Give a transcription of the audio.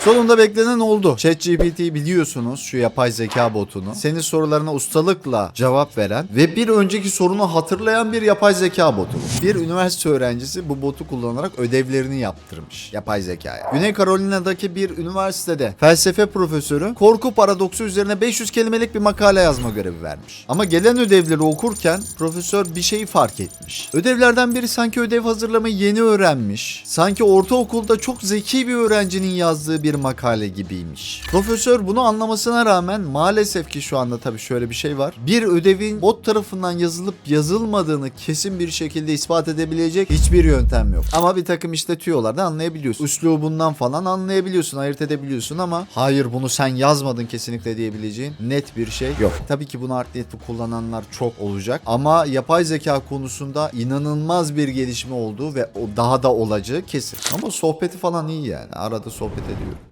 Sonunda beklenen oldu. ChatGPT biliyorsunuz şu yapay zeka botunu. Senin sorularına ustalıkla cevap veren ve bir önceki sorunu hatırlayan bir yapay zeka botu. Bir üniversite öğrencisi bu botu kullanarak ödevlerini yaptırmış yapay zekaya. Güney Carolina'daki bir üniversitede felsefe profesörü korku paradoksu üzerine 500 kelimelik bir makale yazma görevi vermiş. Ama gelen ödevleri okurken profesör bir şeyi fark etmiş. Ödevlerden biri sanki ödev hazırlamayı yeni öğrenmiş. Sanki ortaokulda çok zeki bir öğrencinin yazdığı bir makale gibiymiş. Profesör bunu anlamasına rağmen maalesef ki şu anda tabii şöyle bir şey var. Bir ödevin bot tarafından yazılıp yazılmadığını kesin bir şekilde ispat edebilecek hiçbir yöntem yok. Ama bir takım işte tüyolardan anlayabiliyorsun. Üslubundan falan anlayabiliyorsun, ayırt edebiliyorsun ama hayır bunu sen yazmadın kesinlikle diyebileceğin net bir şey yok. Tabii ki bunu art niyetli kullananlar çok olacak ama yapay zeka konusunda inanılmaz bir gelişme olduğu ve daha da olacağı kesin. Ama sohbeti falan iyi yani. Arada sohbet ediyor.